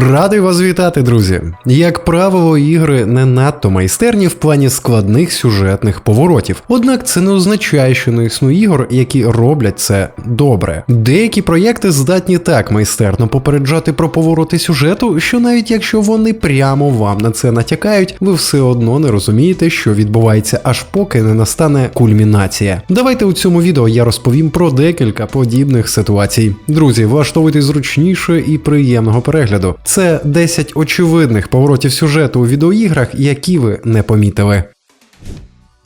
Радий вас вітати, друзі. Як правило, ігри не надто майстерні в плані складних сюжетних поворотів. Однак це не означає, що не існує ігор, які роблять це добре. Деякі проєкти здатні так майстерно попереджати про повороти сюжету, що навіть якщо вони прямо вам на це натякають, ви все одно не розумієте, що відбувається, аж поки не настане кульмінація. Давайте у цьому відео я розповім про декілька подібних ситуацій. Друзі, влаштовуйтесь зручніше і приємного перегляду. Це 10 очевидних поворотів сюжету у відеоіграх, які ви не помітили.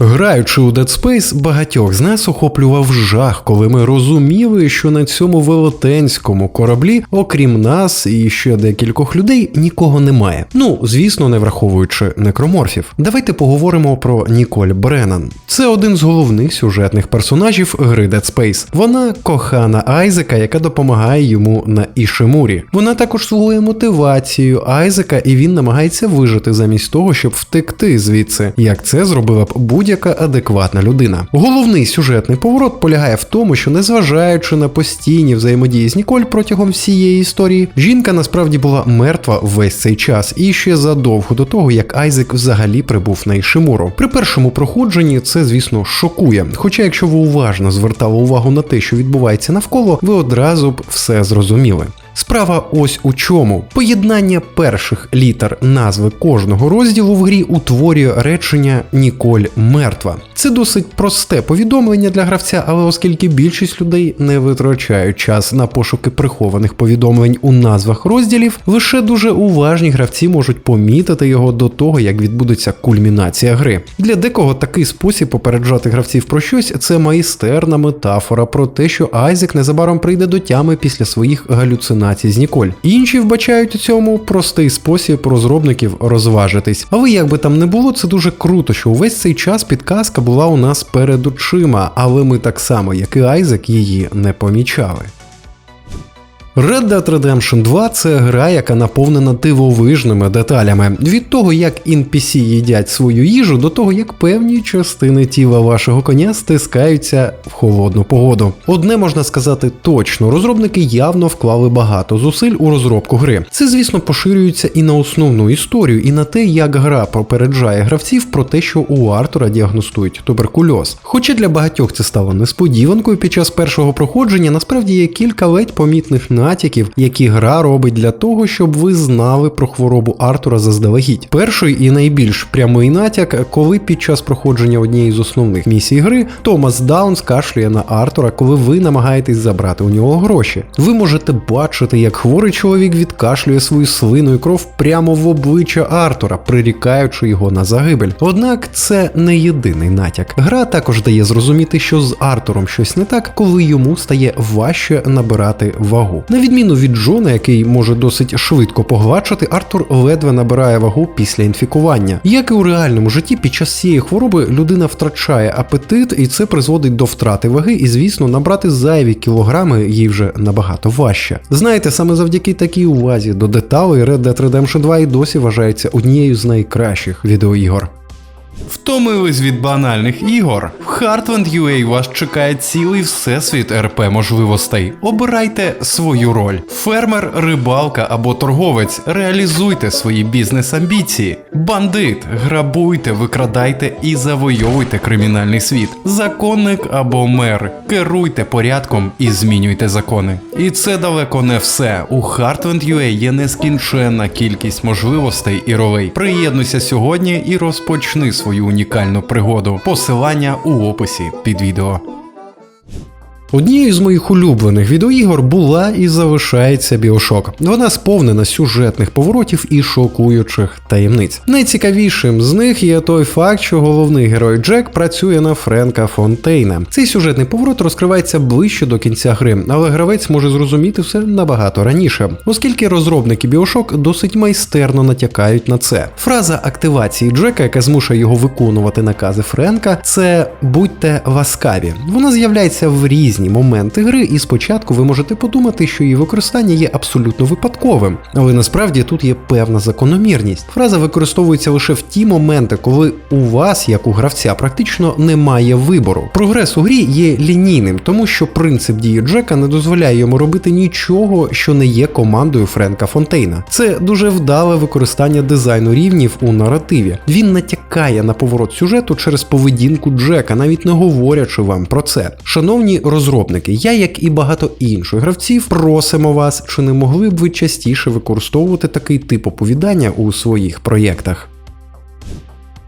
Граючи у Dead Space, багатьох з нас охоплював жах, коли ми розуміли, що на цьому велетенському кораблі, окрім нас і ще декількох людей, нікого немає. Ну, звісно, не враховуючи некроморфів. Давайте поговоримо про Ніколь Бреннан. Це один з головних сюжетних персонажів гри Dead Space. Вона кохана Айзека, яка допомагає йому на Ішимурі. Вона також слугує мотивацією Айзека, і він намагається вижити замість того, щоб втекти звідси, як це зробила б будь будь-яка адекватна людина. Головний сюжетний поворот полягає в тому, що незважаючи на постійні взаємодії з Ніколь протягом всієї історії, жінка насправді була мертва весь цей час і ще задовго до того, як Айзек взагалі прибув на Ішимуру. При першому проходженні це, звісно, шокує. Хоча, якщо ви уважно звертали увагу на те, що відбувається навколо, ви одразу б все зрозуміли. Справа ось у чому. Поєднання перших літер назви кожного розділу в грі утворює речення Ніколь мертва. Це досить просте повідомлення для гравця, але оскільки більшість людей не витрачають час на пошуки прихованих повідомлень у назвах розділів, лише дуже уважні гравці можуть помітити його до того, як відбудеться кульмінація гри. Для декого такий спосіб попереджати гравців про щось це майстерна метафора про те, що Айзек незабаром прийде до тями після своїх галюцинацій з Ніколь. Інші вбачають у цьому простий спосіб розробників розважитись. Але як би там не було, це дуже круто, що увесь цей час підказка була у нас перед очима, але ми так само, як і Айзек, її не помічали. Red Dead Redemption 2 це гра, яка наповнена дивовижними деталями. Від того, як NPC їдять свою їжу, до того, як певні частини тіла вашого коня стискаються в холодну погоду. Одне можна сказати точно, розробники явно вклали багато зусиль у розробку гри. Це, звісно, поширюється і на основну історію, і на те, як гра попереджає гравців про те, що у Артура діагностують туберкульоз. Хоча для багатьох це стало несподіванкою під час першого проходження, насправді є кілька ледь помітних на натяків, які гра робить для того, щоб ви знали про хворобу Артура заздалегідь. Перший і найбільш прямий натяк, коли під час проходження однієї з основних місій гри Томас Даунс кашлює на Артура, коли ви намагаєтесь забрати у нього гроші. Ви можете бачити, як хворий чоловік відкашлює свою слину і кров прямо в обличчя Артура, прирікаючи його на загибель. Однак це не єдиний натяк. Гра також дає зрозуміти, що з Артуром щось не так, коли йому стає важче набирати вагу. На відміну від Джона, який може досить швидко погладшати, Артур ледве набирає вагу після інфікування. Як і у реальному житті, під час цієї хвороби людина втрачає апетит, і це призводить до втрати ваги, і, звісно, набрати зайві кілограми їй вже набагато важче. Знаєте, саме завдяки такій увазі до деталей Red Dead Redemption 2 і досі вважається однією з найкращих відеоігор. Втомились від банальних ігор? В Heartland UA вас чекає цілий всесвіт РП можливостей. Обирайте свою роль: фермер, рибалка або торговець. Реалізуйте свої бізнес-амбіції. Бандит, грабуйте, викрадайте і завойовуйте кримінальний світ. Законник або мер. Керуйте порядком і змінюйте закони. І це далеко не все. У Heartland UA є нескінченна кількість можливостей і ролей. Приєднуйся сьогодні і розпочни свою унікальну пригоду. Посилання у описі під відео. Однією з моїх улюблених відеоігор була і залишається Біошок. Вона сповнена сюжетних поворотів і шокуючих таємниць. Найцікавішим з них є той факт, що головний герой Джек працює на Френка Фонтейна. Цей сюжетний поворот розкривається ближче до кінця гри, але гравець може зрозуміти все набагато раніше, оскільки розробники Біошок досить майстерно натякають на це. Фраза активації Джека, яка змушує його виконувати накази Френка, це будьте ласкаві. Вона з'являється в різні різні моменти гри, і спочатку ви можете подумати, що її використання є абсолютно випадковим, але насправді тут є певна закономірність. Фраза використовується лише в ті моменти, коли у вас, як у гравця, практично немає вибору. Прогрес у грі є лінійним, тому що принцип дії Джека не дозволяє йому робити нічого, що не є командою Френка Фонтейна. Це дуже вдале використання дизайну рівнів у наративі. Він натякає на поворот сюжету через поведінку Джека, навіть не говорячи вам про це. Шановні розробники, я, як і багато інших гравців, просимо вас, чи не могли б ви частіше використовувати такий тип оповідання у своїх проєктах.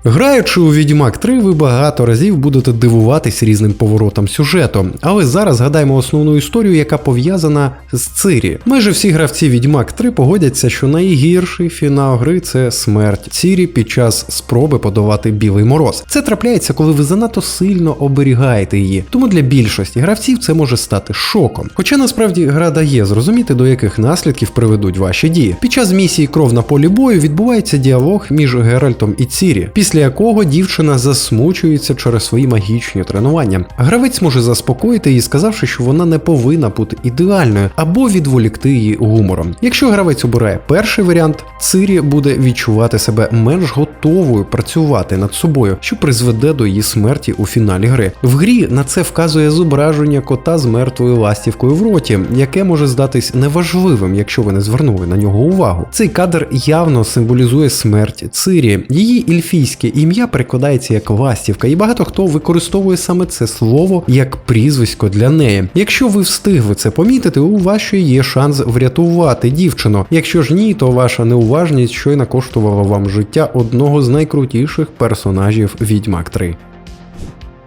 Граючи у Відьмак 3, ви багато разів будете дивуватись різним поворотам сюжету, але зараз згадаємо основну історію, яка пов'язана з Цирі. Майже всі гравці Відьмак 3 погодяться, що найгірший фінал гри це смерть Цірі під час спроби подолати білий мороз. Це трапляється, коли ви занадто сильно оберігаєте її, тому для більшості гравців це може стати шоком. Хоча насправді гра дає зрозуміти, до яких наслідків приведуть ваші дії. Під час місії кров на полі бою відбувається діалог між Геральтом і Цірі. Після якого дівчина засмучується через свої магічні тренування. Гравець може заспокоїти її, сказавши, що вона не повинна бути ідеальною, або відволікти її гумором. Якщо гравець обирає перший варіант, Цирі буде відчувати себе менш готовою працювати над собою, що призведе до її смерті у фіналі гри. В грі на це вказує зображення кота з мертвою ластівкою в роті, яке може здатись неважливим, якщо ви не звернули на нього увагу. Цей кадр явно символізує смерть Цирі, її ільфійське Ім'я ім'я перекладається як ластівка, і багато хто використовує саме це слово як прізвисько для неї. Якщо ви встигли це помітити, у вас ще є шанс врятувати дівчину. Якщо ж ні, то ваша неуважність щойно коштувала вам життя одного з найкрутіших персонажів Відьмак 3.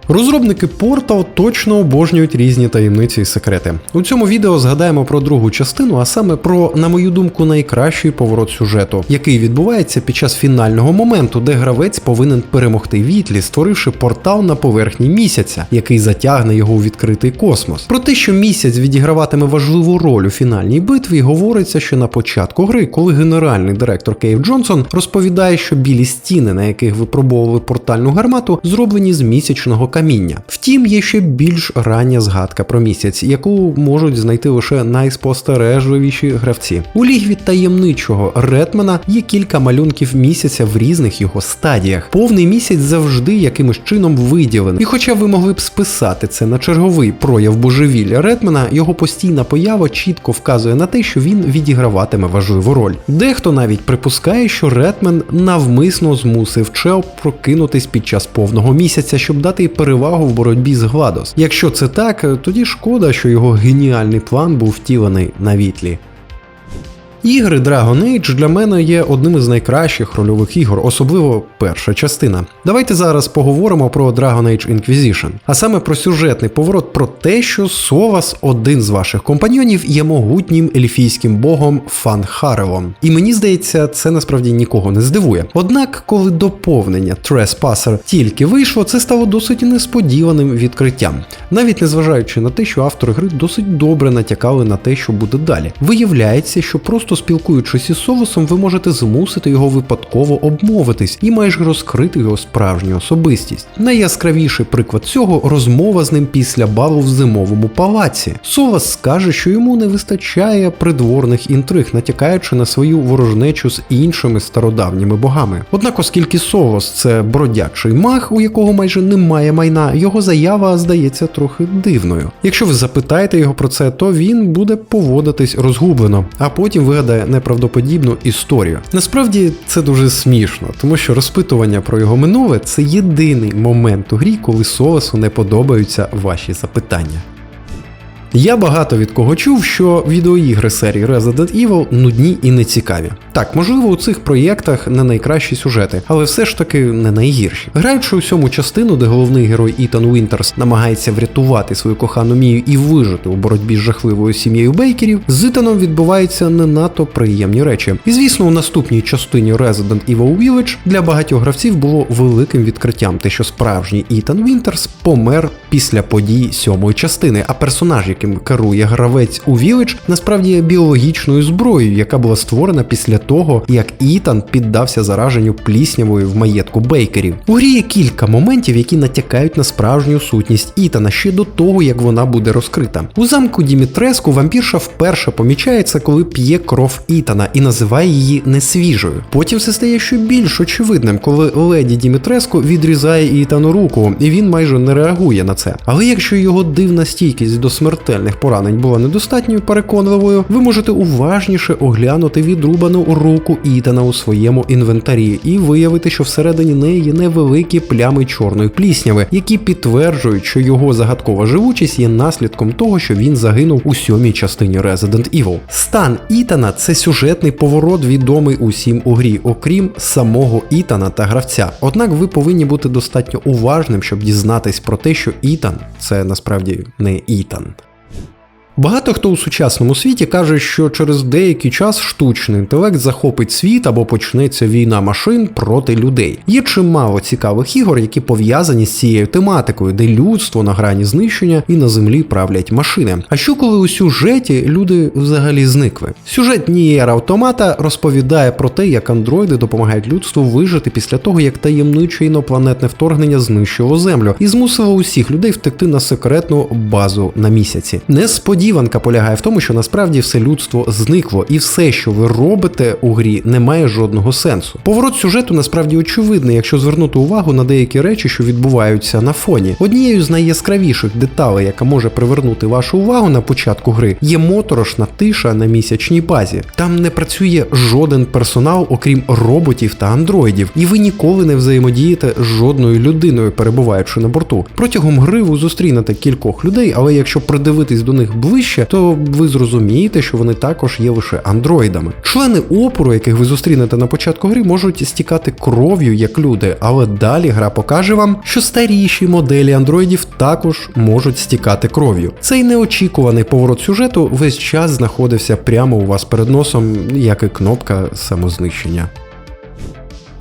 Розробники Portal точно обожнюють різні таємниці і секрети. У цьому відео згадаємо про другу частину, а саме про, на мою думку, найкращий поворот сюжету, який відбувається під час фінального моменту, де гравець повинен перемогти Вітлі, створивши портал на поверхні місяця, який затягне його у відкритий космос. Про те, що місяць відіграватиме важливу роль у фінальній битві, говориться, що на початку гри, коли генеральний директор Кейв Джонсон розповідає, що білі стіни, на яких випробовували портальну гармату, зроблені з місячного каміння. Втім, є ще більш рання згадка про місяць, яку можуть знайти лише найспостережливіші гравці. У лігві таємничого Ретмена є кілька малюнків місяця в різних його стадіях. Повний місяць завжди якимось чином виділений. І хоча ви могли б списати це на черговий прояв божевілля Ретмена, його постійна поява чітко вказує на те, що він відіграватиме важливу роль. Дехто навіть припускає, що Ретмен навмисно змусив Чел прокинутись під час повного місяця, щоб дати перевагу в боротьбі з Гладос. Якщо це так, тоді шкода, що його геніальний план був втілений на вітлі. Ігри Dragon Age для мене є одним із найкращих рольових ігор, особливо перша частина. Давайте зараз поговоримо про Dragon Age Inquisition, а саме про сюжетний поворот про те, що Совас, один з ваших компаньйонів, є могутнім ельфійським богом Фанхаревом. І мені здається, це насправді нікого не здивує. Однак, коли доповнення Trespasser тільки вийшло, це стало досить несподіваним відкриттям, навіть незважаючи на те, що автори гри досить добре натякали на те, що буде далі. Виявляється, що просто Просто спілкуючись із Совосом, ви можете змусити його випадково обмовитись і майже розкрити його справжню особистість. Найяскравіший приклад цього розмова з ним після балу в зимовому палаці. Совос скаже, що йому не вистачає придворних інтриг, натякаючи на свою ворожнечу з іншими стародавніми богами. Однак, оскільки Совос це бродячий маг, у якого майже немає майна, його заява здається трохи дивною. Якщо ви запитаєте його про це, то він буде поводитись розгублено, а потім вигадає вигадає неправдоподібну історію. Насправді це дуже смішно, тому що розпитування про його минуле це єдиний момент у грі, коли Солосу не подобаються ваші запитання. Я багато від кого чув, що відеоігри серії Resident Evil нудні і нецікаві. Так, можливо, у цих проєктах не найкращі сюжети, але все ж таки не найгірші. Граючи у сьому частину, де головний герой Ітан Вінтерс намагається врятувати свою кохану Мію і вижити у боротьбі з жахливою сім'єю Бейкерів, з Ітаном відбуваються не надто приємні речі. І звісно, у наступній частині Resident Evil Village для багатьох гравців було великим відкриттям, те, що справжній Ітан Вінтерс помер після подій сьомої частини, а персонаж, який яким керує гравець у Village, насправді є біологічною зброєю, яка була створена після того, як Ітан піддався зараженню пліснявою в маєтку бейкерів. У грі є кілька моментів, які натякають на справжню сутність Ітана ще до того, як вона буде розкрита. У замку Дімітреску вампірша вперше помічається, коли п'є кров Ітана і називає її несвіжою. Потім все стає ще більш очевидним, коли леді Дімітреску відрізає Ітану руку, і він майже не реагує на це. Але якщо його дивна стійкість до смертельних поранень була недостатньо переконливою, ви можете уважніше оглянути відрубану руку Ітана у своєму інвентарі і виявити, що всередині неї невеликі плями чорної плісняви, які підтверджують, що його загадкова живучість є наслідком того, що він загинув у сьомій частині Resident Evil. Стан Ітана це сюжетний поворот, відомий усім у грі, окрім самого Ітана та гравця. Однак ви повинні бути достатньо уважним, щоб дізнатись про те, що Ітан це насправді не Ітан. Багато хто у сучасному світі каже, що через деякий час штучний інтелект захопить світ або почнеться війна машин проти людей. Є чимало цікавих ігор, які пов'язані з цією тематикою, де людство на грані знищення і на землі правлять машини. А що коли у сюжеті люди взагалі зникли? Сюжет Нієр Автомата розповідає про те, як андроїди допомагають людству вижити після того, як таємниче інопланетне вторгнення знищило землю і змусило усіх людей втекти на секретну базу на місяці. Несподівано несподіванка полягає в тому, що насправді все людство зникло, і все, що ви робите у грі, не має жодного сенсу. Поворот сюжету насправді очевидний, якщо звернути увагу на деякі речі, що відбуваються на фоні. Однією з найяскравіших деталей, яка може привернути вашу увагу на початку гри, є моторошна тиша на місячній базі. Там не працює жоден персонал, окрім роботів та андроїдів, і ви ніколи не взаємодієте з жодною людиною, перебуваючи на борту. Протягом гри ви зустрінете кількох людей, але якщо придивитись до них ближче, ближче, то ви зрозумієте, що вони також є лише андроїдами. Члени опору, яких ви зустрінете на початку гри, можуть стікати кров'ю як люди, але далі гра покаже вам, що старіші моделі андроїдів також можуть стікати кров'ю. Цей неочікуваний поворот сюжету весь час знаходився прямо у вас перед носом, як і кнопка самознищення.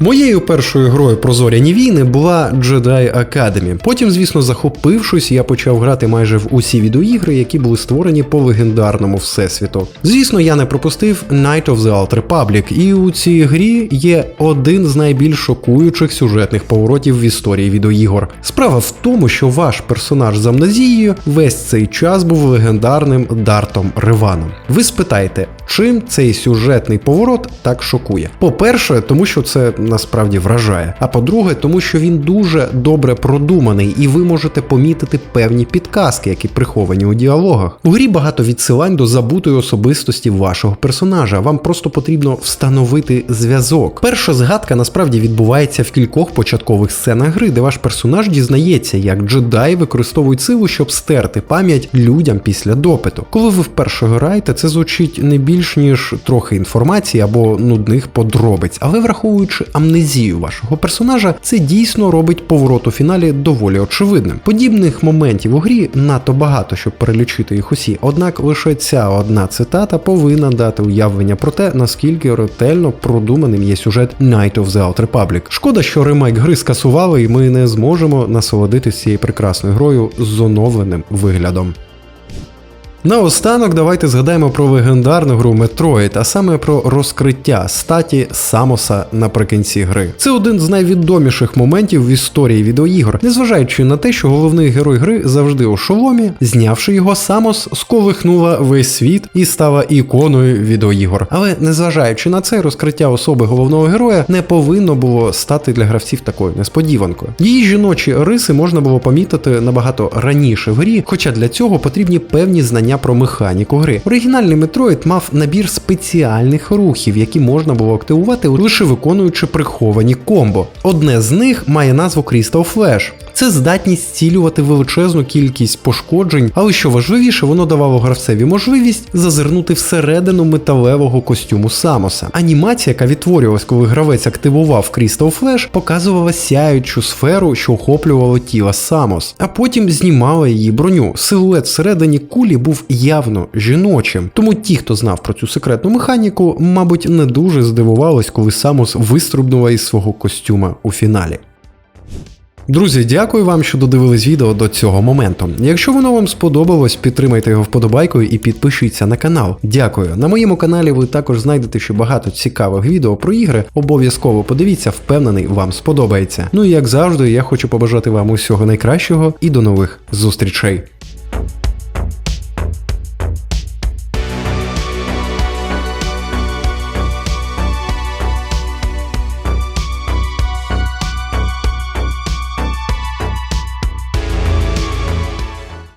Моєю першою грою про зоряні війни була Jedi Academy. Потім, звісно, захопившись, я почав грати майже в усі відеоігри, які були створені по легендарному всесвіту. Звісно, я не пропустив Night of the Old Republic, і у цій грі є один з найбільш шокуючих сюжетних поворотів в історії відеоігор. Справа в тому, що ваш персонаж з амнезією весь цей час був легендарним Дартом Риваном. Ви спитаєте, чим цей сюжетний поворот так шокує? По-перше, тому що це насправді вражає. А по-друге, тому що він дуже добре продуманий, і ви можете помітити певні підказки, які приховані у діалогах. У грі багато відсилань до забутої особистості вашого персонажа. Вам просто потрібно встановити зв'язок. Перша згадка насправді відбувається в кількох початкових сценах гри, де ваш персонаж дізнається, як джедаї використовують силу, щоб стерти пам'ять людям після допиту. Коли ви вперше граєте, це звучить не більш ніж трохи інформації або нудних подробиць, але враховуючи амнезію вашого персонажа, це дійсно робить поворот у фіналі доволі очевидним. Подібних моментів у грі надто багато, щоб перелічити їх усі. Однак лише ця одна цитата повинна дати уявлення про те, наскільки ретельно продуманим є сюжет Night of the Old Republic. Шкода, що ремейк гри скасували, і ми не зможемо насолодитися цією прекрасною грою з оновленим виглядом. Наостанок давайте згадаємо про легендарну гру Metroid, а саме про розкриття статі Самоса наприкінці гри. Це один з найвідоміших моментів в історії відеоігор, незважаючи на те, що головний герой гри завжди у шоломі, знявши його, Самос сколихнула весь світ і стала іконою відеоігор. Але незважаючи на це, розкриття особи головного героя не повинно було стати для гравців такою несподіванкою. Її жіночі риси можна було помітити набагато раніше в грі, хоча для цього потрібні певні знання знання про механіку гри. Оригінальний Metroid мав набір спеціальних рухів, які можна було активувати лише виконуючи приховані комбо. Одне з них має назву Crystal Flash. Це здатність зцілювати величезну кількість пошкоджень, але що важливіше, воно давало гравцеві можливість зазирнути всередину металевого костюму Самоса. Анімація, яка відтворювалась, коли гравець активував Crystal Flash, показувала сяючу сферу, що охоплювало тіло Самос, а потім знімала її броню. Силует всередині кулі був явно жіночим. Тому ті, хто знав про цю секретну механіку, мабуть, не дуже здивувались, коли Самос виструбнула із свого костюма у фіналі. Друзі, дякую вам, що додивились відео до цього моменту. Якщо воно вам сподобалось, підтримайте його вподобайкою і підпишіться на канал. Дякую. На моєму каналі ви також знайдете ще багато цікавих відео про ігри. Обов'язково подивіться, впевнений, вам сподобається. Ну і як завжди, я хочу побажати вам усього найкращого і до нових зустрічей.